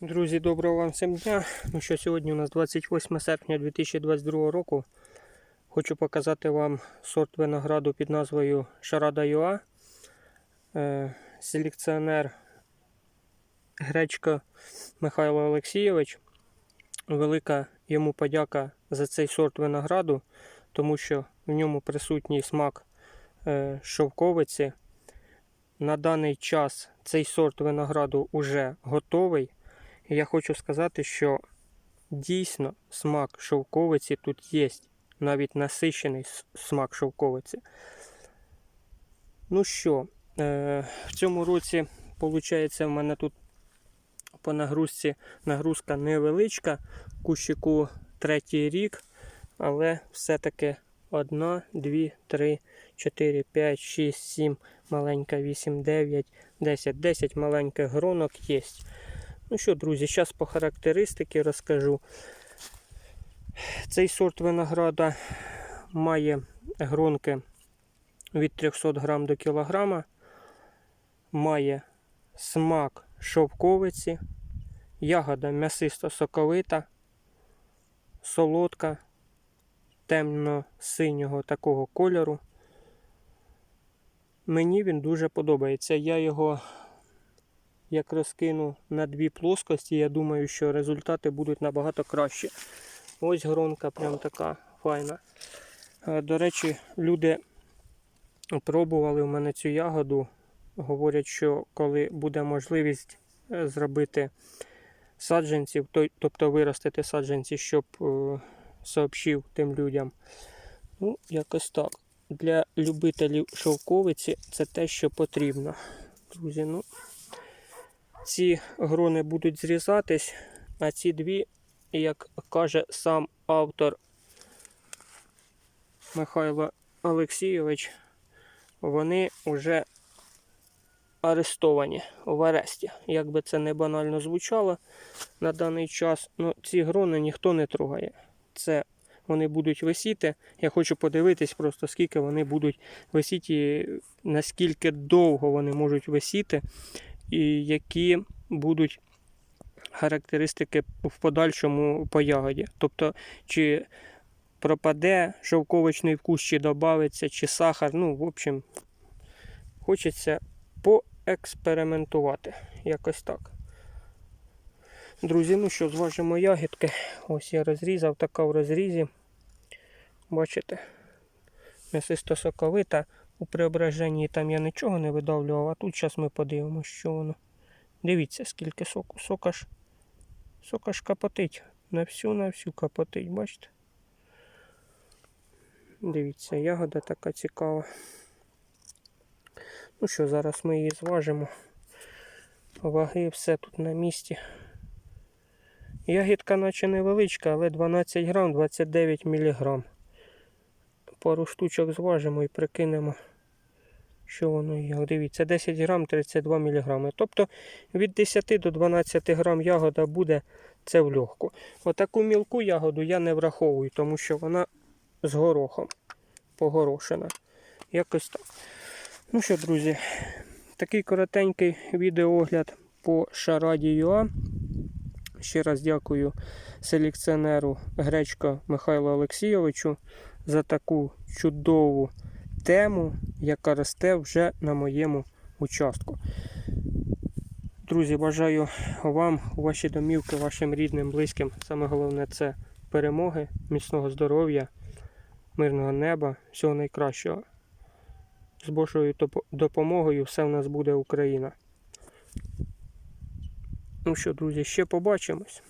Друзі, доброго вам всім дня. Ну що, сьогодні у нас 28 серпня 2022 року. Хочу показати вам сорт винограду під назвою Шарада Юа. Е, селекціонер Гречко Михайло Олексійович. Велика йому подяка за цей сорт винограду, тому що в ньому присутній смак е, шовковиці. На даний час цей сорт винограду вже готовий. Я хочу сказати, що дійсно смак шовковиці тут є. Навіть насичений смак шовковиці. Ну що, е, в цьому році, виходить, в мене тут по нагрузці нагрузка невеличка. Кущику третій рік, але все-таки одна, дві, три, чотири, п'ять, шість, сім, маленька, вісім, дев'ять, десять. Десять маленьких гронок є. Ну що, друзі, зараз по характеристики розкажу. Цей сорт винограда має гронки від 300 грам до кілограма, має смак шовковиці, ягода м'ясисто соковита, солодка, темно-синього такого кольору. Мені він дуже подобається. Я його як розкину на дві плоскості, я думаю, що результати будуть набагато кращі. Ось гронка прям така файна. Е, До речі, люди пробували в мене цю ягоду. Говорять, що коли буде можливість е, зробити саджанців, тобто виростити саджанці, щоб е, сообщив тим людям. Ну, якось так. Для любителів шовковиці це те, що потрібно. Друзі, ну ці грони будуть зрізатись, а ці дві, як каже сам автор Михайло Олексійович, вони вже арестовані в аресті. Як би це не банально звучало на даний час, ну ці грони ніхто не трогає. Це вони будуть висіти. Я хочу подивитись просто, скільки вони будуть висіти, наскільки довго вони можуть висіти і які будуть характеристики в подальшому по ягоді. Тобто, чи пропаде шовковичний вкус, чи додається, чи сахар. Ну, в общем, хочеться поекспериментувати. Якось так. Друзі, ну що, зважимо ягідки. Ось я розрізав, така в розрізі. Бачите? М'ясисто соковита. У преображенні там я нічого не видавлював, а тут зараз ми подивимося, що воно. Дивіться, скільки соку. Сока ж, сока ж капотить. На всю, на всю капотить, бачите? Дивіться, ягода така цікава. Ну що, зараз ми її зважимо. Ваги, все тут на місці. Ягідка наче невеличка, але 12 грам, 29 міліграм. Пару штучок зважимо і прикинемо, що воно є. Дивіться, 10 грам 32 міліграми. Тобто від 10 до 12 грам ягода буде це в легку. Отаку мілку ягоду я не враховую, тому що вона з горохом погорошена. Якось так. Ну що, друзі, такий коротенький відеоогляд по Шараді Юа. Ще раз дякую селекціонеру Гречко Михайлу Олексійовичу за таку чудову тему, яка росте вже на моєму участку. Друзі, бажаю вам, ваші домівки, вашим рідним, близьким. Саме головне це перемоги, міцного здоров'я, мирного неба, всього найкращого. З Божою допомогою все в нас буде Україна. Ну що, друзі, ще побачимось.